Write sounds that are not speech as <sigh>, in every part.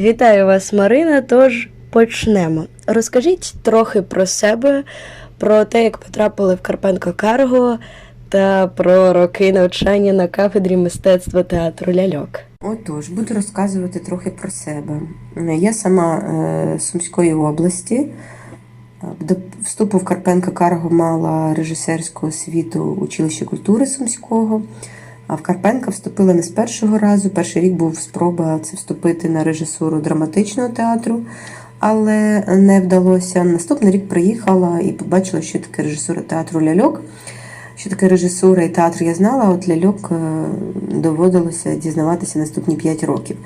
Вітаю вас, Марина. Тож почнемо. Розкажіть трохи про себе, про те, як потрапили в Карпенко Карго та про роки навчання на кафедрі мистецтва театру ляльок. Отож, буду розказувати трохи про себе. Я сама е, з Сумської області. До вступу в Карпенка Карго мала режисерську освіту училища культури Сумського. А в Карпенка вступила не з першого разу. Перший рік був спроба це вступити на режисуру драматичного театру, але не вдалося. Наступний рік приїхала і побачила, що таке режисура театру ляльок. Що таке режисура і театр я знала, а от ляльок е, доводилося дізнаватися наступні 5 років.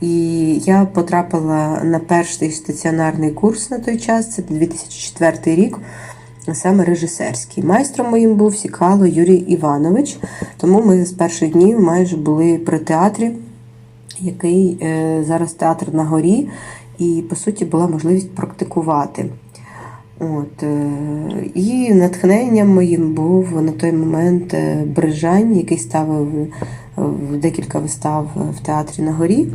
І я потрапила на перший стаціонарний курс на той час, це 2004 рік, саме режисерський. Майстром моїм був Сікало Юрій Іванович, тому ми з перших днів майже були при театрі, який е, зараз театр на горі, і по суті була можливість практикувати. От, е, і натхненням моїм був на той момент е, Брижань, який ставив в декілька вистав в театрі на горі.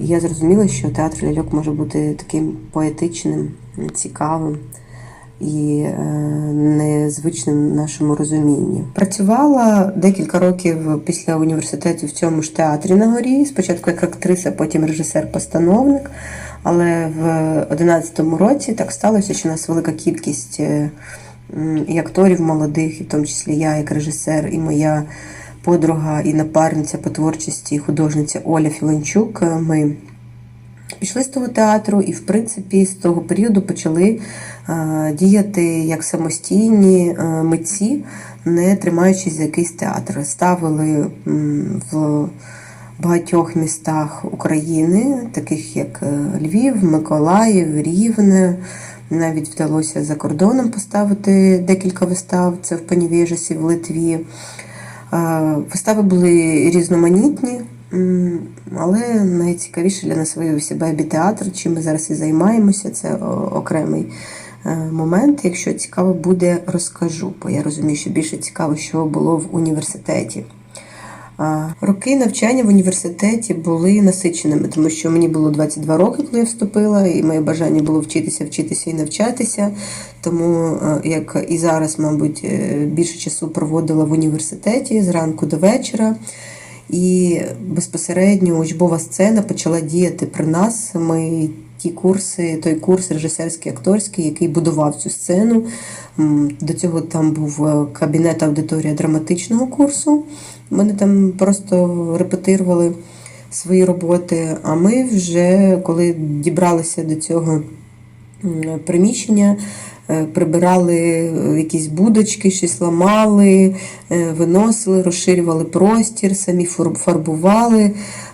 Я зрозуміла, що театр ляльок може бути таким поетичним, цікавим і е, незвичним нашому розумінні. Працювала декілька років після університету в цьому ж театрі на горі. Спочатку як актриса, потім режисер-постановник. Але в 11-му році так сталося, що у нас велика кількість е, і акторів молодих, і в тому числі я, як режисер, і моя подруга і напарниця по творчості, художниця Оля Філончук. е, Ми пішли з того театру, і, в принципі, з того періоду почали е, діяти як самостійні е, митці, не тримаючись за якийсь театр. Ставили в багатьох містах України, таких як е, Львів, Миколаїв, Рівне. Навіть вдалося за кордоном поставити декілька вистав. Це в Панівєжесі в Литві. Вистави були різноманітні, але найцікавіше для нас виявився бебі-театр, чим ми зараз і займаємося. Це окремий е, момент. Якщо цікаво буде, розкажу, бо я розумію, що більше цікаво, що було в університеті. Роки навчання в університеті були насиченими, тому що мені було 22 роки, коли я вступила, і моє бажання було вчитися, вчитися і навчатися. Тому, е, як і зараз, мабуть, е, більше часу проводила в університеті зранку до вечора. І безпосередньо учбова сцена почала діяти при нас. Ми ті курси, той курс режисерський акторський, який будував цю сцену. До цього там був е, кабінет аудиторія драматичного курсу. Вони там просто репетирували свої роботи. А ми вже коли дібралися до цього приміщення, прибирали е, якісь будочки, щось ламали, е, виносили, розширювали простір, самі фар- фарбували.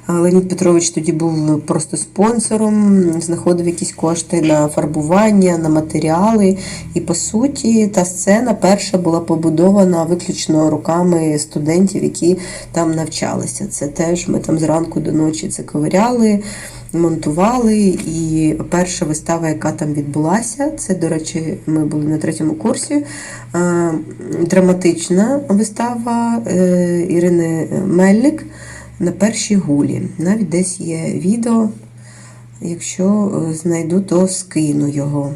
Леонід Петрович тоді був просто спонсором, знаходив якісь кошти на фарбування, на матеріали. І по суті, та сцена перша була побудована виключно руками студентів, які там навчалися. Це теж ми там зранку до ночі це ковиряли, монтували. І перша вистава, яка там відбулася, це, до речі, ми були на третьому курсі. е, Драматична вистава е, Ірини Мельник на першій гулі. Навіть десь є відео. Якщо е, знайду, то скину його.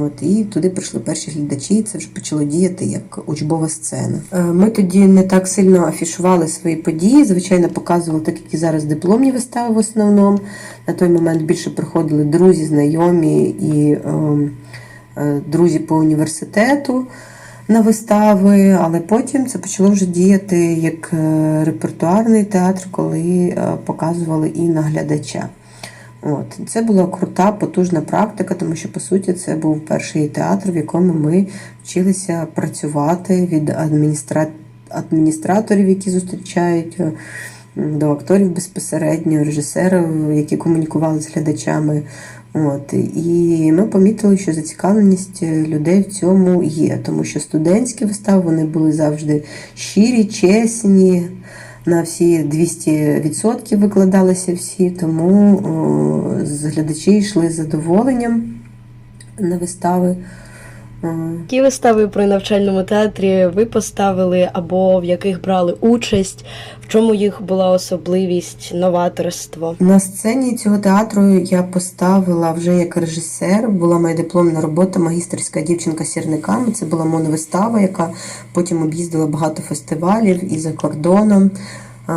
От, і туди прийшли перші глядачі, і це вже почало діяти як учбова сцена. Е, Ми тоді не так сильно афішували свої події. Звичайно, показували так, як і зараз дипломні вистави в основному. На той момент більше приходили друзі, знайомі і ем, е, друзі по університету на вистави, але потім це почало вже діяти як е, репертуарний театр, коли е, показували і на глядача. От. Це була крута, потужна практика, тому що, по суті, це був перший театр, в якому ми вчилися працювати від адміністра... адміністраторів, які зустрічають, е, до акторів безпосередньо, режисерів, які комунікували з глядачами. От. І ми помітили, що зацікавленість людей в цьому є, тому що студентські вистави вони були завжди щирі, чесні, на всі 200% викладалися всі, тому о, з глядачі йшли з задоволенням на вистави. Які вистави при навчальному театрі ви поставили або в яких брали участь, в чому їх була особливість, новаторство? На сцені цього театру я поставила вже як режисер. Була моя дипломна робота Магістерська дівчинка з сірниками. Це була моновистава, яка потім об'їздила багато фестивалів і за кордоном. Е,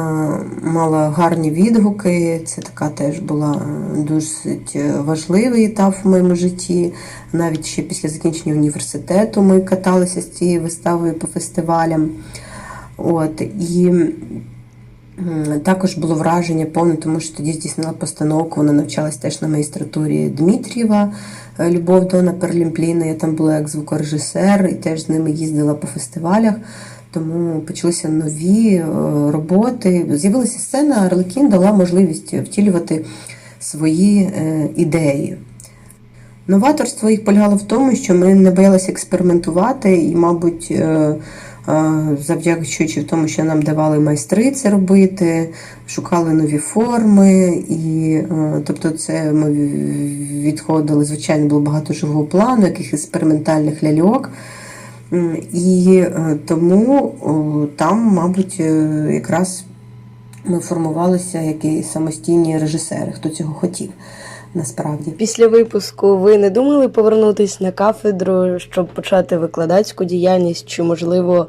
Мала гарні відгуки. Це така теж була е, досить важливий етап в моєму житті. Навіть ще після закінчення університету ми каталися з цією виставою по фестивалям. От і Також було враження повне, тому що тоді здійснила постановку. Вона навчалась теж на магістратурі Дмитрієва, е, Любов Дона Перлімпліна. Я там була як звукорежисер і теж з ними їздила по фестивалях. Тому почалися нові е, роботи. З'явилася сцена, Арлекін дала можливість втілювати свої е, ідеї. Новаторство їх полягало в тому, що ми не боялися експериментувати, і, мабуть, е, завдячуючи тому, що нам давали майстри це робити, шукали нові форми, і тобто, це ми відходили. Звичайно, було багато живого плану, яких експериментальних ляльок. М, І е, тому там, мабуть, е, якраз ми формувалися як і самостійні режисери, хто цього хотів насправді. Після випуску ви не думали повернутись на кафедру, щоб почати викладацьку діяльність, чи можливо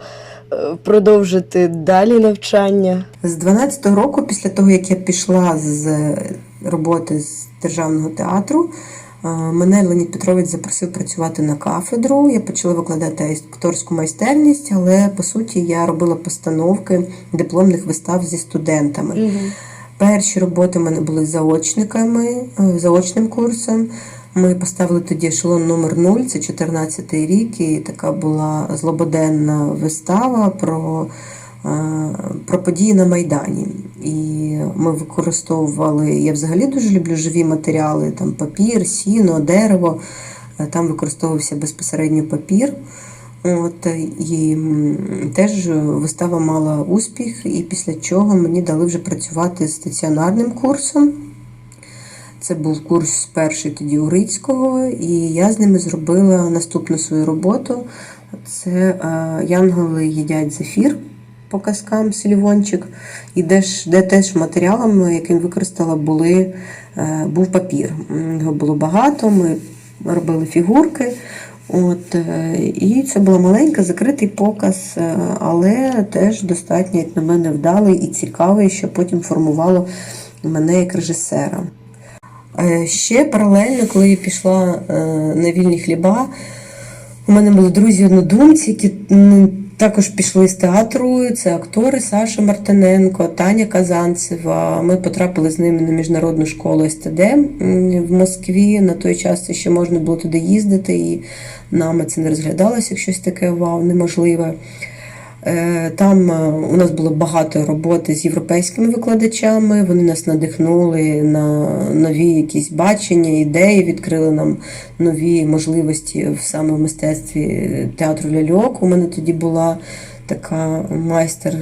е, продовжити далі навчання? З 12-го року, після того, як я пішла з роботи з державного театру, е, мене Леонід Петрович запросив працювати на кафедру. Я почала викладати акторську майстерність, але по суті я робила постановки дипломних вистав зі студентами. Перші роботи в мене були заочниками, е, заочним курсом. Ми поставили тоді ешелон номер 0 це 14-й рік, і така була злободенна вистава про, про події на Майдані. І ми використовували, я взагалі дуже люблю живі матеріали, там папір, сіно, дерево. Е, Там використовувався безпосередньо папір. От, і теж вистава мала успіх, і після чого мені дали вже працювати з стаціонарним курсом. Це був курс перший тоді Урицького, і я з ними зробила наступну свою роботу. Це е, Янголи їдять зефір по казкам Слівончик, і де, ж, де теж матеріалом, яким використала, були, е, був папір. Його було багато, ми робили фігурки. От, е, і це була маленька, закритий показ, е, але теж достатньо, як на мене, вдалий і цікавий, що потім формувало мене як режисера. Ще паралельно, коли я пішла на вільні хліба, у мене були друзі-однодумці, які м, також пішли з театру. Це актори Саша Мартиненко, Таня Казанцева. Ми потрапили з ними на міжнародну школу СТД в Москві. На той час ще можна було туди їздити, і нами це не розглядалося як щось таке вау, неможливе. Е, Там е, у нас було багато роботи з європейськими викладачами. Вони нас надихнули на нові якісь бачення, ідеї, відкрили нам нові можливості в саме мистецтві театру ляльок. У мене тоді була така майстер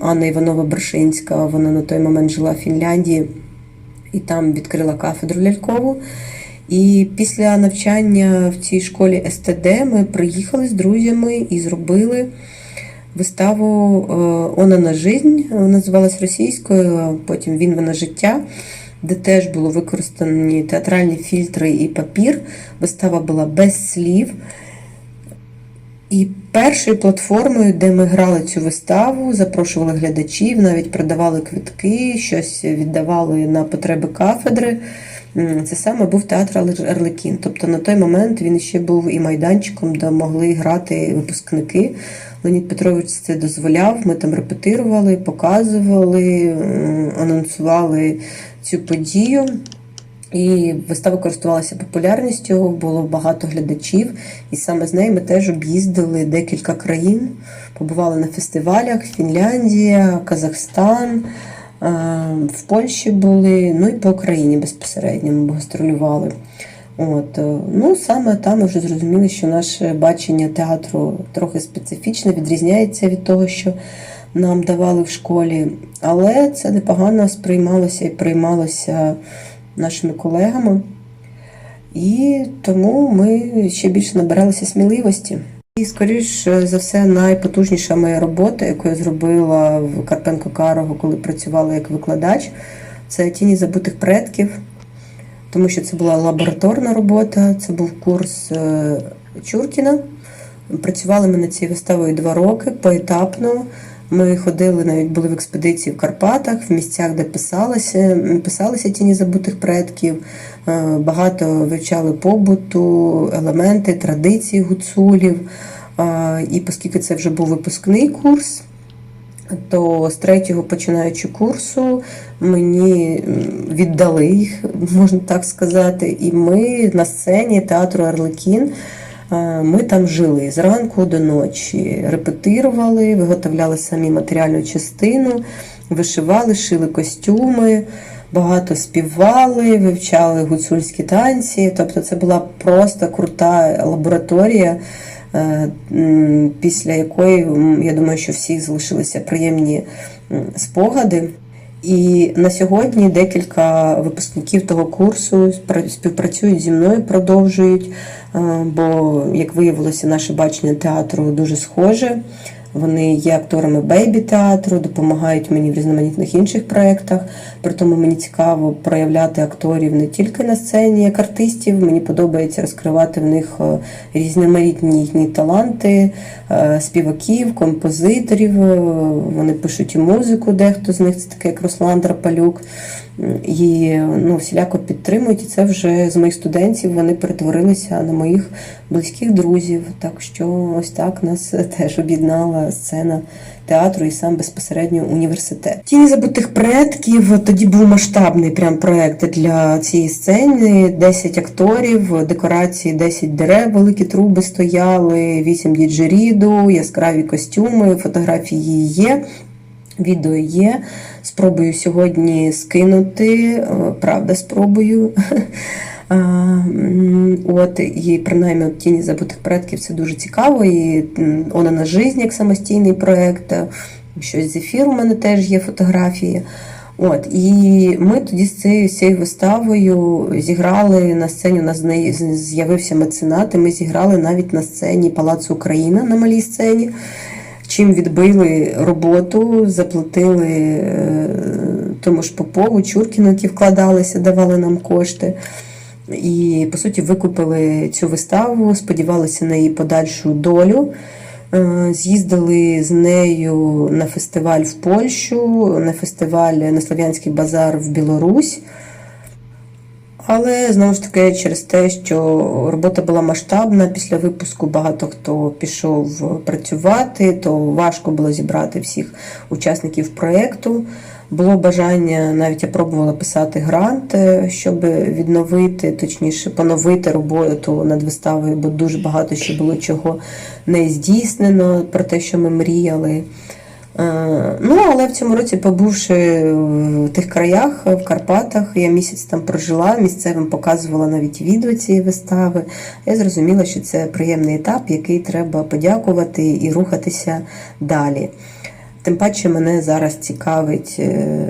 Анна Іванова Бершинська. Вона на той момент жила в Фінляндії і там відкрила кафедру лялькову. І після навчання в цій школі СТД ми приїхали з друзями і зробили виставу е, Она на жизнь, називалась російською, потім Він вона життя, де теж було використані театральні фільтри і папір. Вистава була без слів. І першою платформою, де ми грали цю виставу, запрошували глядачів, навіть продавали квитки, щось віддавали на потреби кафедри. Це саме був театр Ар- Арлекін. Тобто на той момент він ще був і майданчиком, де могли грати випускники. Леонід Петрович це дозволяв. Ми там репетирували, показували, анонсували цю подію. І вистава користувалася популярністю, було багато глядачів, і саме з нею ми теж об'їздили декілька країн, побували на фестивалях: Фінляндія, Казахстан, в Польщі були, ну і по Україні безпосередньо ми гастролювали. От, е, ну, саме там ми вже зрозуміли, що наше бачення театру трохи специфічне, відрізняється від того, що нам давали в школі. Але це непогано сприймалося і приймалося нашими колегами. І тому ми ще більше набиралися сміливості. І, скоріш за все, найпотужніша моя робота, яку я зробила в Карпенко Карого, коли працювала як викладач, це тіні забутих предків, тому що це була лабораторна робота, це був курс е, Чуркіна. Працювали ми над цією виставою два роки поетапно. Ми ходили, навіть були в експедиції в Карпатах, в місцях, де писалися, писалися тіні забутих предків. Е, Багато вивчали побуту, елементи, традиції гуцулів. Е, І оскільки це вже був випускний курс, то з третього починаючи курсу мені віддали їх, <laughs> можна так сказати, і ми на сцені театру Арлекін. Е, Ми там жили зранку до ночі, репетирували, виготовляли самі матеріальну частину, вишивали, шили костюми, багато співали, вивчали гуцульські танці. Тобто це була просто крута лабораторія, е, після якої я думаю, що всіх залишилися приємні спогади. І на сьогодні декілька випускників того курсу співпрацюють зі мною, продовжують, е, бо, як виявилося, наше бачення театру дуже схоже. Вони є акторами бейбі театру, допомагають мені в різноманітних інших проєктах. При тому мені цікаво проявляти акторів не тільки на сцені, як артистів. Мені подобається розкривати в них е, різноманітні їхні таланти, е, співаків, композиторів. Е, Вони пишуть і музику, дехто з них це таке, як Руслан Драпалюк. І ну, всіляко підтримують. І це вже з моїх студентів вони перетворилися на моїх близьких друзів. Так що ось так нас <laughs> теж об'єднала сцена театру і сам безпосередньо університет. Тіні забутих предків тоді був масштабний прям проект для цієї сцени. 10 акторів, декорації, 10 дерев, великі труби стояли, 8 діджеріду, яскраві костюми, фотографії є. Відео є. Спробую сьогодні скинути. е, Правда, спробую. <laughs> М, От, і принаймні от тіні забутих предків це дуже цікаво. І «Она на жизнь» як самостійний проєкт. Щось з ефіру у мене теж є фотографії. От, і ми тоді з цією, з виставою зіграли на сцені. У нас з'явився меценат, і ми зіграли навіть на сцені Палацу Україна на малій сцені чим відбили роботу, заплатили е, тому ж Попову, Чуркіну, вкладалися, давали нам кошти. І, по суті, викупили цю виставу, сподівалися на її подальшу долю. Е, З'їздили з нею на фестиваль в Польщу, на фестиваль на Слов'янський базар в Білорусь. Але знову ж таки, через те, що робота була масштабна, після випуску багато хто пішов працювати, то важко було зібрати всіх учасників проєкту. Було бажання, навіть я пробувала писати грант, щоб відновити, точніше, поновити роботу над виставою, бо дуже багато ще було чого не здійснено про те, що ми мріяли. Е, Ну, але в цьому році, побувши в тих краях, в Карпатах, я місяць там прожила, місцевим показувала навіть відео цієї вистави. Я зрозуміла, що це приємний етап, який треба подякувати і рухатися далі. Тим паче мене зараз цікавить е,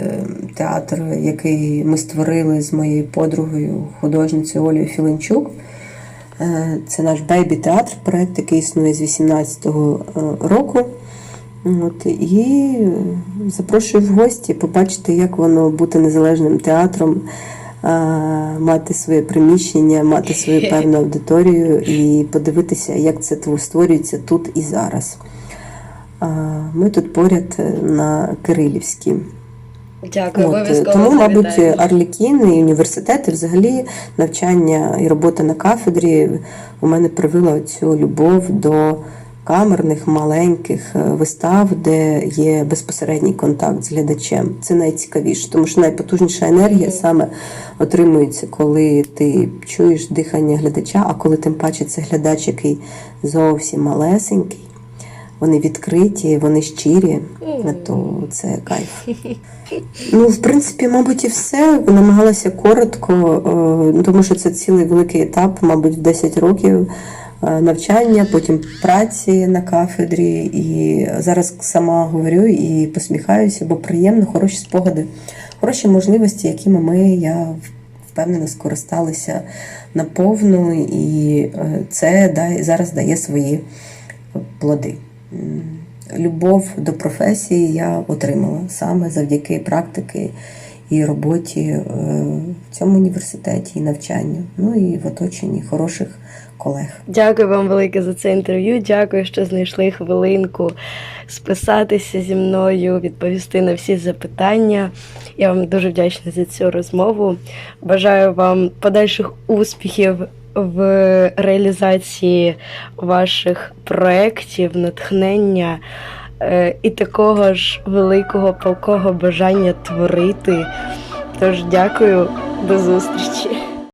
театр, який ми створили з моєю подругою, художницею Олею Філенчук. Е, Це наш бейбі-театр, проект, який існує з 18-го е, року. От, і запрошую в гості побачити, як воно бути незалежним театром, мати своє приміщення, мати свою певну <laughs> аудиторію і подивитися, як це тво- створюється тут і зараз. Ми тут поряд е, на Кирилівській. Дякую, От, тому, мабуть. Арлекін і університети, взагалі, навчання і робота на кафедрі у мене привила цю любов до камерних маленьких е, вистав, де є безпосередній контакт з глядачем. Це найцікавіше, тому що найпотужніша енергія саме отримується, коли ти чуєш дихання глядача, а коли тим паче це глядач, який зовсім малесенький. Вони відкриті, вони щирі, то це кайф. Ну, в принципі, мабуть, і все. Намагалася коротко, е, ну, тому що це цілий великий етап, мабуть, в 10 років е, навчання, потім праці на кафедрі. І зараз сама говорю і посміхаюся, бо приємно, хороші спогади, хороші можливості, якими ми я впевнено скористалися наповну, і е, це зараз дає свої плоди. Любов до професії я отримала саме завдяки практики і роботі е, в цьому університеті, і навчанню, ну і в оточенні хороших колег. Дякую вам велике за це інтерв'ю. Дякую, що знайшли хвилинку списатися зі мною, відповісти на всі запитання. Я вам дуже вдячна за цю розмову. Бажаю вам подальших успіхів в реалізації ваших проєктів, натхнення е, і такого ж великого палкого бажання творити. Тож дякую, до зустрічі.